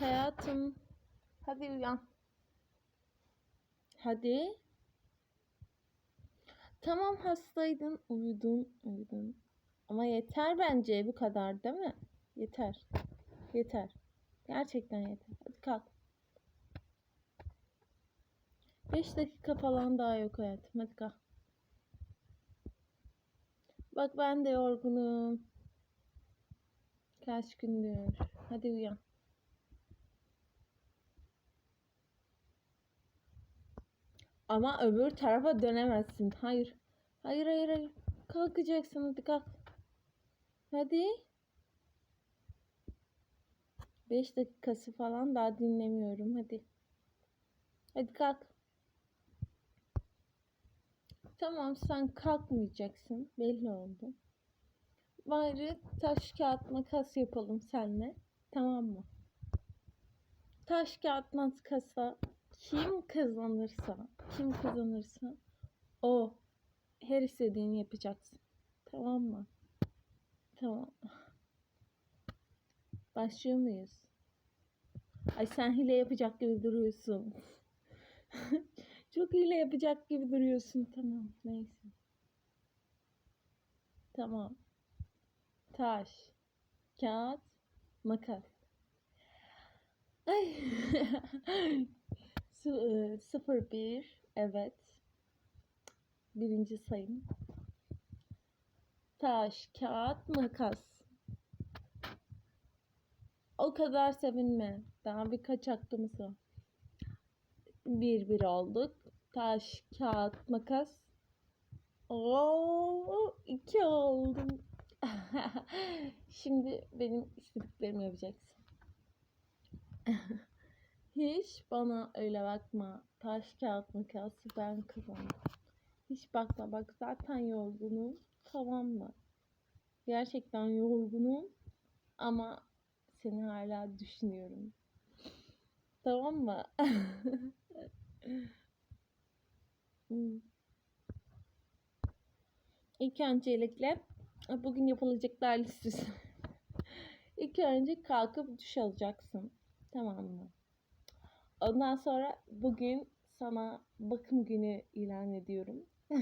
Hayatım. Hadi uyan. Hadi. Tamam hastaydın. Uyudun. Uyudun. Ama yeter bence bu kadar değil mi? Yeter. Yeter. Gerçekten yeter. Hadi kalk. 5 dakika falan daha yok hayatım. Hadi kalk. Bak ben de yorgunum. Kaç gündür. Hadi uyan. Ama öbür tarafa dönemezsin. Hayır. Hayır hayır hayır. Kalkacaksın hadi kalk. Hadi. 5 dakikası falan daha dinlemiyorum. Hadi. Hadi kalk. Tamam sen kalkmayacaksın. Belli oldu. Bari taş kağıt makas yapalım seninle. Tamam mı? Taş kağıt makasa kim kazanırsa, kim kazanırsa o her istediğini yapacaksın. Tamam mı? Tamam. Başlıyor muyuz? Ay sen hile yapacak gibi duruyorsun. Çok hile yapacak gibi duruyorsun. Tamam. Neyse. Tamam. Taş. Kağıt. Makas. Ay. Sı- e, Sıfır bir. Evet. Birinci sayım. Taş, kağıt, makas. O kadar sevinme. Daha birkaç hakkımız var. Bir bir olduk. Taş, kağıt, makas. Oo, iki oldum. Şimdi benim istediklerimi yapacaksın. Hiç bana öyle bakma. Taş, kağıt, makas ben kazandım. Hiç bakma bak zaten yorgunum. Tamam mı? Gerçekten yorgunum. Ama seni hala düşünüyorum. Tamam mı? Hmm. İlk öncelikle bugün yapılacaklar listesi. İlk önce kalkıp duş alacaksın. Tamam mı? Ondan sonra bugün sana bakım günü ilan ediyorum.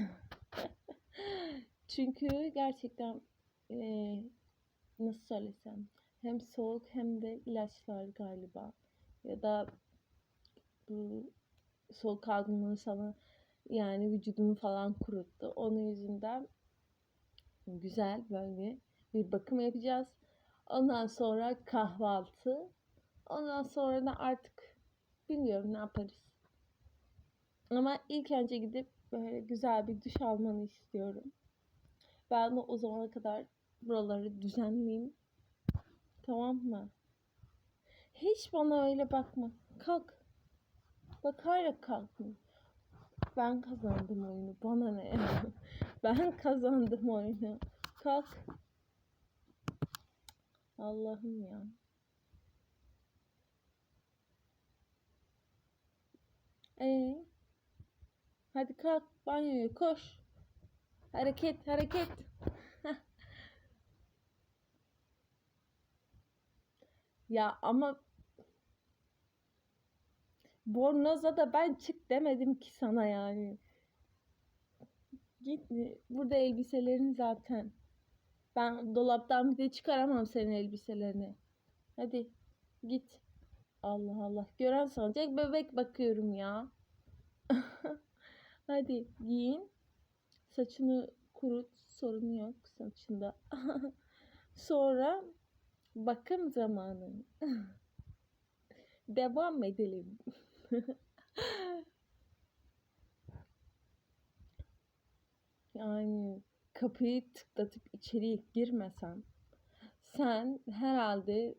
Çünkü gerçekten eee, nasıl söylesem hem soğuk hem de ilaçlar galiba ya da bu soğuk algınlığı sana yani vücudunu falan kuruttu. Onun yüzünden güzel böyle bir bakım yapacağız. Ondan sonra kahvaltı. Ondan sonra da artık bilmiyorum ne yaparız. Ama ilk önce gidip böyle güzel bir duş almanı istiyorum. Ben de o zamana kadar buraları düzenleyeyim. Tamam mı? Hiç bana öyle bakma. Kalk. Bak hala kalkmıyor. Ben kazandım oyunu. Bana ne? ben kazandım oyunu. Kalk. Allah'ım ya. Ee, hadi kalk banyoya koş. Hareket hareket. ya ama Bornoz'a da ben çık demedim ki sana yani. Git burada elbiselerin zaten. Ben dolaptan bir de çıkaramam senin elbiselerini. Hadi git. Allah Allah. Gören sanacak bebek bakıyorum ya. Hadi giyin. Saçını kurut. Sorun yok saçında. Sonra bakım zamanı. Devam edelim. Yani kapıyı tıklatıp içeri girmesen sen herhalde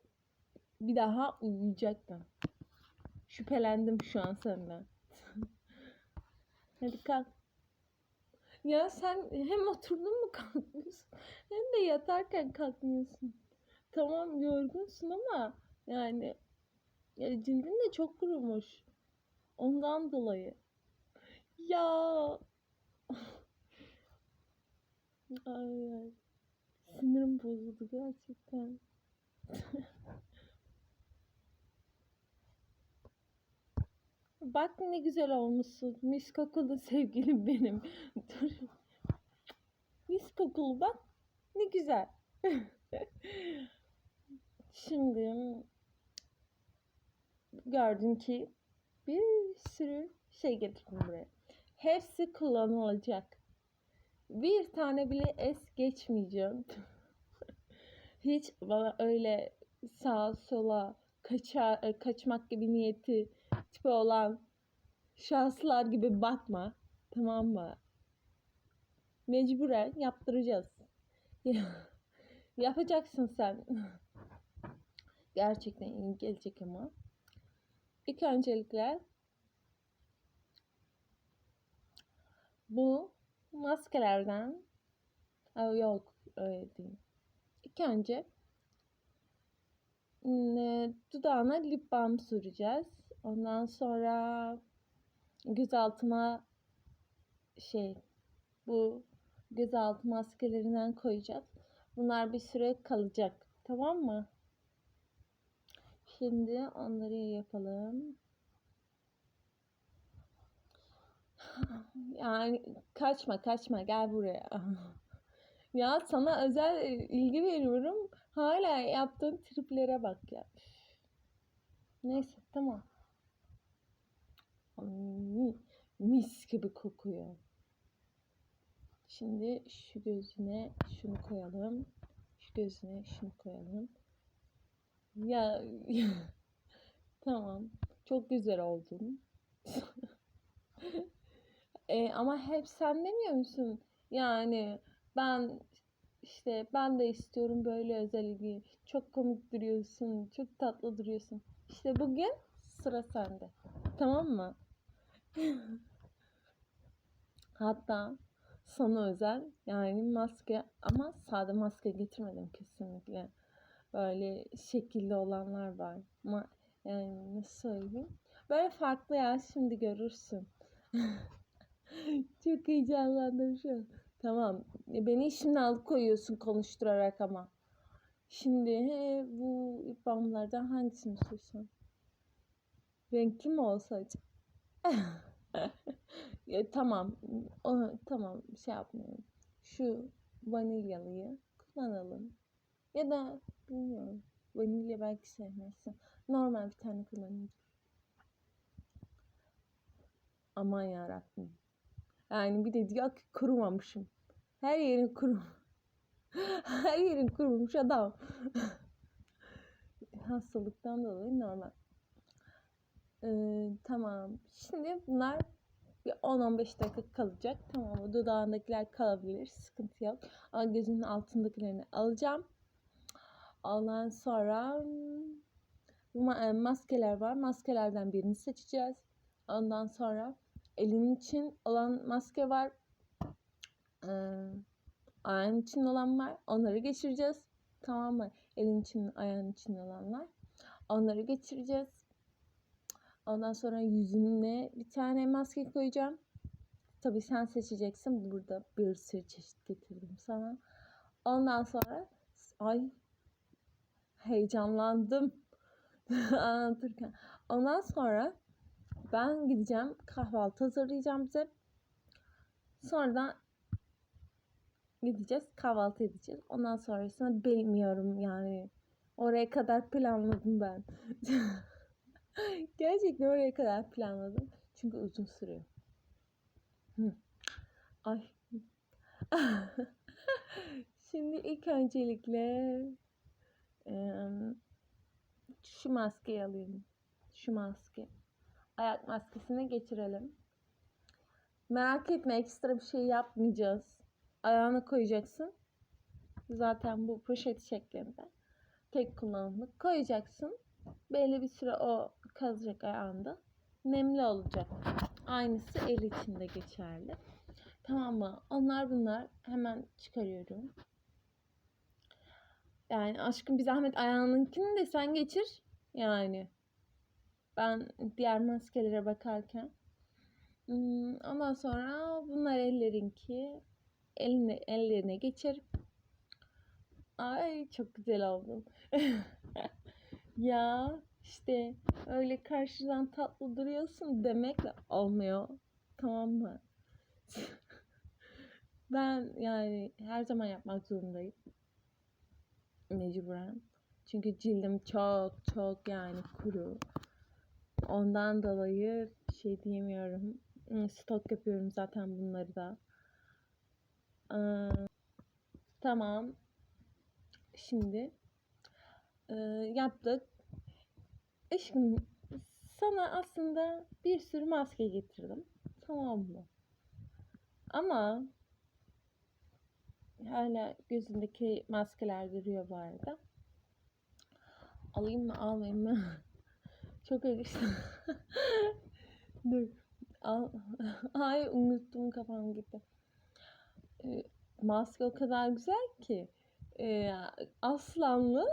bir daha uyuyacaktın. Şüphelendim şu an senden. Hadi kalk. Ya sen hem oturdun mu kalkmıyorsun hem de yatarken kalkmıyorsun. Tamam yorgunsun ama yani ya cildin de çok kurumuş. Ondan dolayı. Ya ay ay. Sinirim bozuldu gerçekten. bak ne güzel olmuşsun. Mis kokulu sevgilim benim. Dur. Mis kokulu bak. Ne güzel. Şimdi gördüm ki bir sürü şey getirdim buraya. Hepsi kullanılacak. Bir tane bile es geçmeyeceğim. Hiç bana öyle sağa sola kaça, e, kaçmak gibi niyeti tipi olan şahıslar gibi bakma. Tamam mı? Mecburen yaptıracağız. Yapacaksın sen. Gerçekten iyi gelecek ama. İlk öncelikle bu maskelerden yok öyle değil. İlk önce ne, dudağına lip balm süreceğiz. Ondan sonra göz altına şey bu gözaltı maskelerinden koyacağız. Bunlar bir süre kalacak. Tamam mı? Şimdi onları yapalım. Yani kaçma kaçma gel buraya. Ya sana özel ilgi veriyorum. Hala yaptığın triplere bak ya. Neyse tamam. Mis gibi kokuyor. Şimdi şu gözüne şunu koyalım. Şu gözüne şunu koyalım. Ya tamam. Çok güzel oldun. e, ama hep sen demiyor musun? Yani ben işte ben de istiyorum böyle özel ilgi. Çok komik duruyorsun. Çok tatlı duruyorsun. İşte bugün sıra sende. Tamam mı? Hatta sana özel yani maske ama sade maske getirmedim kesinlikle. Böyle şekilli olanlar var. Ama yani nasıl söyleyeyim? Böyle farklı ya şimdi görürsün. Çok heyecanlandım şu an. Tamam. E, Beni şimdi alıp koyuyorsun konuşturarak ama. Şimdi he, bu ipamlardan hangisini sürsem? Renkli mi olsa acaba? ya, tamam. O, tamam. Şey yapmıyorum. Şu vanilyalıyı kullanalım. Ya da bilmiyorum. Vanilya belki sevmezsin. Normal bir tane kullanayım. Aman yarabbim. Yani bir de diyor ki kurumamışım. Her yerin kurum. Her yerin kurumuş adam. Hastalıktan dolayı normal. Ee, tamam. Şimdi bunlar bir 10-15 dakika kalacak. Tamam mı? Dudağındakiler kalabilir. Sıkıntı yok. Ama gözünün altındakilerini alacağım. Ondan sonra maskeler var. Maskelerden birini seçeceğiz. Ondan sonra elin için olan maske var. Ee, ayağın için olan var. Onları geçireceğiz. Tamam mı? Elin için, ayağın için olanlar. Onları geçireceğiz. Ondan sonra yüzüne bir tane maske koyacağım. Tabii sen seçeceksin. Burada bir sürü çeşit getirdim sana. Ondan sonra ay heyecanlandım anlatırken. Ondan sonra ben gideceğim kahvaltı hazırlayacağım bize. Sonradan gideceğiz kahvaltı edeceğiz. Ondan sonrasını bilmiyorum yani. Oraya kadar planladım ben. Gerçekten oraya kadar planladım. Çünkü uzun sürüyor. Hı. Ay. Şimdi ilk öncelikle şu maskeyi alayım. Şu maske. Ayak maskesini geçirelim. Merak etme ekstra bir şey yapmayacağız. Ayağına koyacaksın. Zaten bu poşet şeklinde. Tek kullanımlık koyacaksın. Belli bir süre o kalacak ayağında. Nemli olacak. Aynısı el için de geçerli. Tamam mı? Onlar bunlar. Hemen çıkarıyorum. Yani aşkım bir zahmet ayağınınkini de sen geçir. Yani. Ben diğer maskelere bakarken. Hmm, Ondan sonra bunlar ellerinki. Eline, ellerine geçir. Ay çok güzel oldum. ya işte öyle karşıdan tatlı duruyorsun demekle olmuyor. Tamam mı? ben yani her zaman yapmak zorundayım. Mecburen. Çünkü cildim çok çok yani kuru. Ondan dolayı şey diyemiyorum. Hmm, Stok yapıyorum zaten bunları da. Ee, tamam. Şimdi e, yaptık. Aşkım sana aslında bir sürü maske getirdim. Tamam mı? Ama hala gözündeki maskeler duruyor bu arada. Alayım mı almayayım mı? Çok yakıştı. Dur. Al. Ay unuttum kafam gitti. Ee, maske o kadar güzel ki. Ee, aslanlı.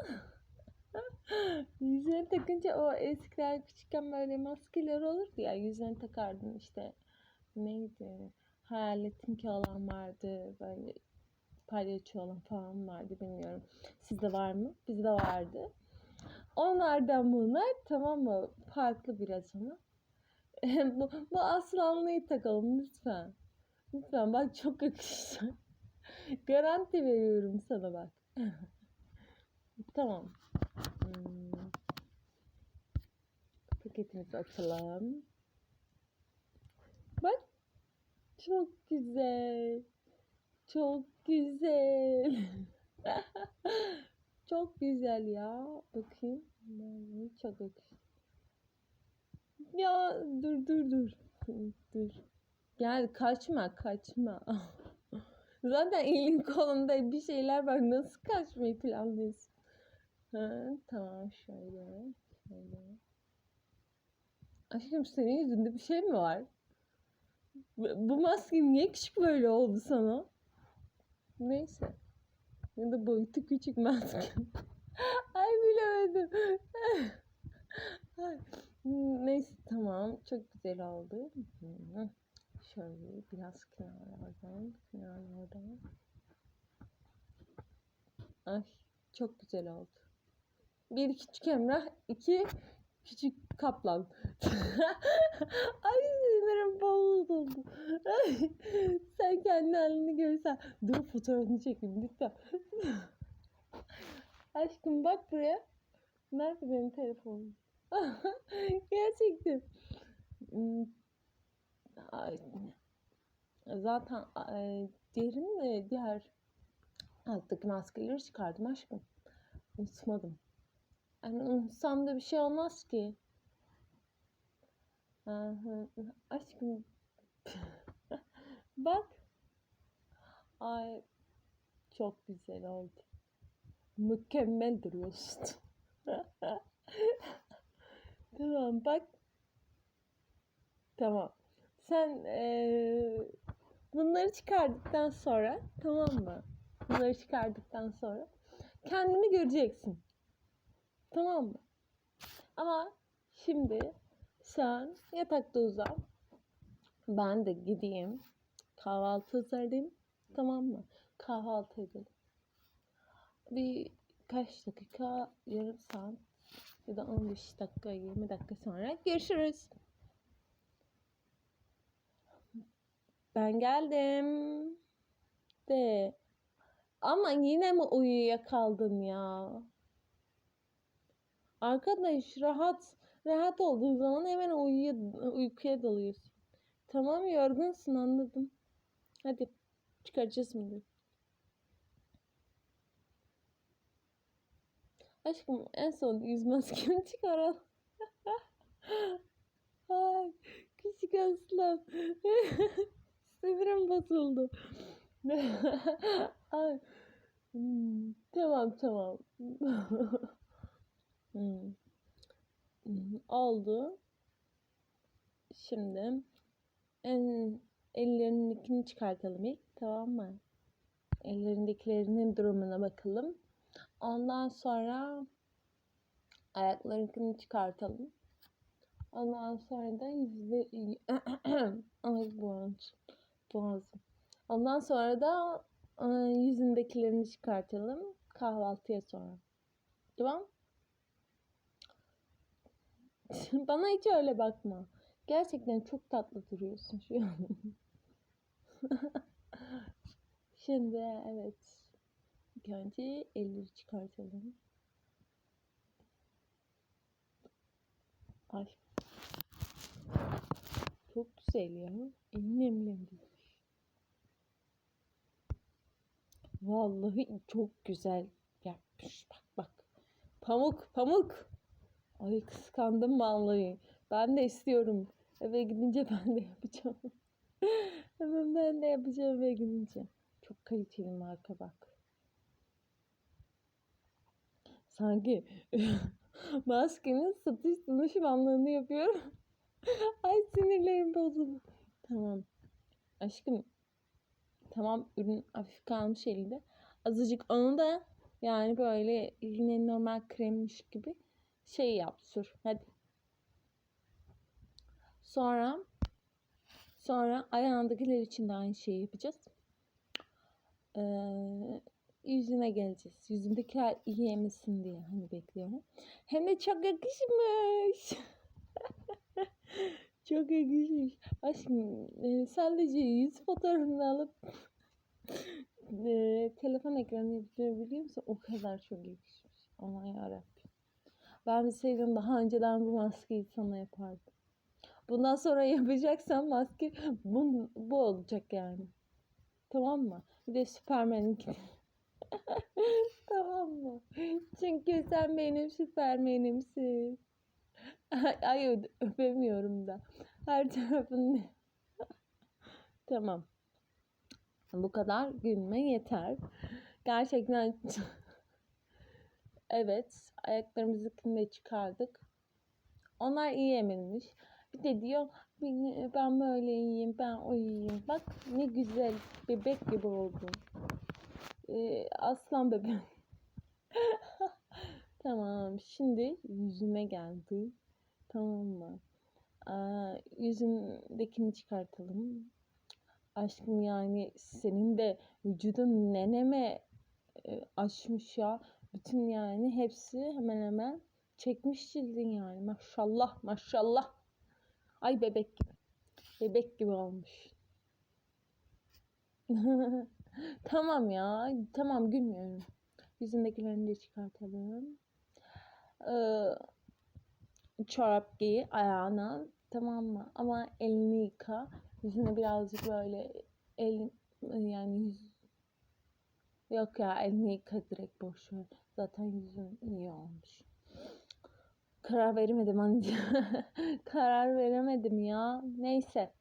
Yüzüne takınca o eskiler küçükken böyle maskeler olurdu ya. Yüzüne takardın işte. Neydi? Hayaletinki olan vardı. Böyle palyaço olan falan vardı bilmiyorum. Sizde var mı? Bizde vardı. Onlardan bunlar tamam mı? Farklı biraz ama. bu, bu aslanlıyı takalım lütfen. Lütfen bak çok yakışacak. Garanti veriyorum sana bak. tamam. Hmm. Paketimizi açalım. Bak. Çok güzel. Çok güzel. Çok güzel ya. Bakayım. Hmm, Çok yakıştı. Ya dur dur dur. Dur. Gel kaçma kaçma. Zaten elin kolunda bir şeyler var. Nasıl kaçmayı planlıyorsun? Ha, tamam şöyle. Şöyle. Aşkım senin yüzünde bir şey mi var? Bu maske niye küçük böyle oldu sana? Neyse. Ya da boyutu küçük maske. Ay bilemedim. Neyse tamam. Çok güzel oldu. Şöyle biraz kenarlardan, kenarlardan. Ay çok güzel oldu. Bir küçük Emrah, iki küçük kaplan. Ay sinirim bozuldu. Sen kendi halini görsen. Dur fotoğrafını çekeyim lütfen. Aşkım bak buraya. Nerede benim telefonum? Gerçekten. Hmm, ay, Zaten derin ve diğer alttaki maskeleri çıkardım aşkım. Unutmadım. Yani unutsam da bir şey olmaz ki. Aşkım. Bak. Ay çok güzel oldu. Mükemmel duruyorsun. Tamam bak. Tamam. Sen eee, bunları çıkardıktan sonra tamam mı? Bunları çıkardıktan sonra kendini göreceksin. Tamam mı? Ama şimdi sen yatakta uzan. Ben de gideyim. Kahvaltı hazırlayayım. Tamam mı? Kahvaltı edelim. Bir kaç dakika, yarım saat ya da 15 dakika, 20 dakika sonra görüşürüz. Ben geldim. De. Ama yine mi uyuyakaldın ya? Arkadaş rahat rahat olduğu zaman hemen uyuya, uykuya dalıyorsun. Tamam yorgunsun anladım. Hadi çıkaracağız bunları. Aşkım en son yüz maskeni çıkaralım. Ay küçük aslan. Sinirim bozuldu. Ay. Hmm, tamam tamam. Hmm. Hmm, Oldu. Şimdi en ellerindekini çıkartalım ilk tamam mı? Ellerindekilerinin durumuna bakalım. Ondan sonra ayaklarınkini çıkartalım. Ondan sonra da yüzde ay boğaz, boğazım. Ondan sonra da e, yüzündekilerini çıkartalım kahvaltıya sonra. Tamam? Bana hiç öyle bakma. Gerçekten çok tatlı duruyorsun şu an. Şimdi evet. İlk önce elleri çıkartalım. Ay. Çok güzel ya. En nemlendirmiş. Vallahi çok güzel yapmış. Bak bak. Pamuk pamuk. Ay kıskandım vallahi. Ben de istiyorum. Eve gidince ben de yapacağım. Hemen ben de yapacağım eve gidince. Çok kaliteli marka bak. Sanki maskenin satış danışmanlığını yapıyorum. Ay sinirlerim bozuldu. Tamam. Aşkım. Tamam ürün hafif kalmış elinde. Azıcık onu da yani böyle yine normal kremmiş gibi şey yap sür. Hadi. Sonra sonra ayağındakiler için de aynı şeyi yapacağız. Ee, yüzüne geleceğiz. Yüzümdekiler iyi yemesin diye hani bekliyorum. Hem de çok yakışmış. çok yakışmış. Aşkım e, sadece yüz fotoğrafını alıp e, telefon ekranı yaptırabiliyor musun? O kadar çok yakışmış. Aman yarabbim. Ben bilseydim daha önceden bu maskeyi sana yapardım. Bundan sonra yapacaksan maske bu, bu olacak yani. Tamam mı? Bir de Süpermen'inki. tamam mı? Çünkü sen benim Süpermen'imsin. Ay ö- öpemiyorum da. Her tarafın Tamam. Bu kadar gülme yeter. Gerçekten Evet, ayaklarımızı de çıkardık. Onlar iyi emilmiş. Bir de diyor "Ben- böyle iyiyim, ben o iyiyim. Bak ne güzel bebek gibi oldun. Ee, aslan bebek. tamam, şimdi yüzüme geldi. Tamam mı? Aa, yüzündekini çıkartalım. Aşkım yani senin de vücudun neneme e, aşmış ya. Bütün yani hepsi hemen hemen çekmiş cildin yani. Maşallah maşallah. Ay bebek gibi. Bebek gibi olmuş. tamam ya. Tamam gülmüyorum. Yüzündekilerini de çıkartalım. Ee, çorap giy ayağına. Tamam mı? Ama elini yıka. Yüzüne birazcık böyle el yani yüz Yok ya elini yıka direkt boş ver. Zaten yüzün iyi olmuş. Karar veremedim anca. Karar veremedim ya. Neyse.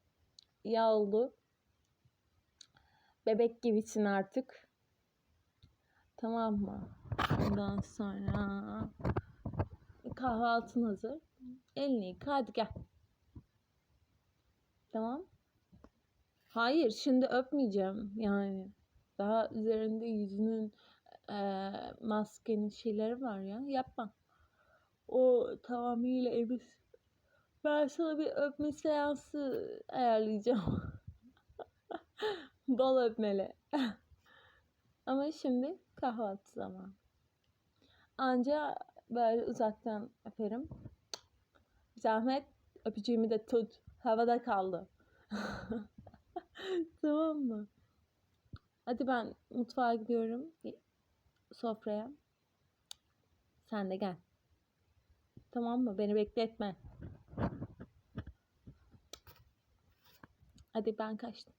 İyi oldu. Bebek gibisin artık. Tamam mı? Ondan sonra kahvaltın hazır. Elini yıka hadi gel. Tamam. Hayır şimdi öpmeyeceğim yani. Daha üzerinde yüzünün e, maskenin şeyleri var ya. Yapma. O tamamıyla emin. Ben sana bir öpme seansı ayarlayacağım. Bol öpmeli. Ama şimdi kahvaltı zamanı. Anca böyle uzaktan öperim. Zahmet öpücüğümü de tut. Havada kaldı. tamam mı? Hadi ben mutfağa gidiyorum. Sofraya. Sen de gel. Tamam mı? Beni bekletme. Hadi ben kaçtım.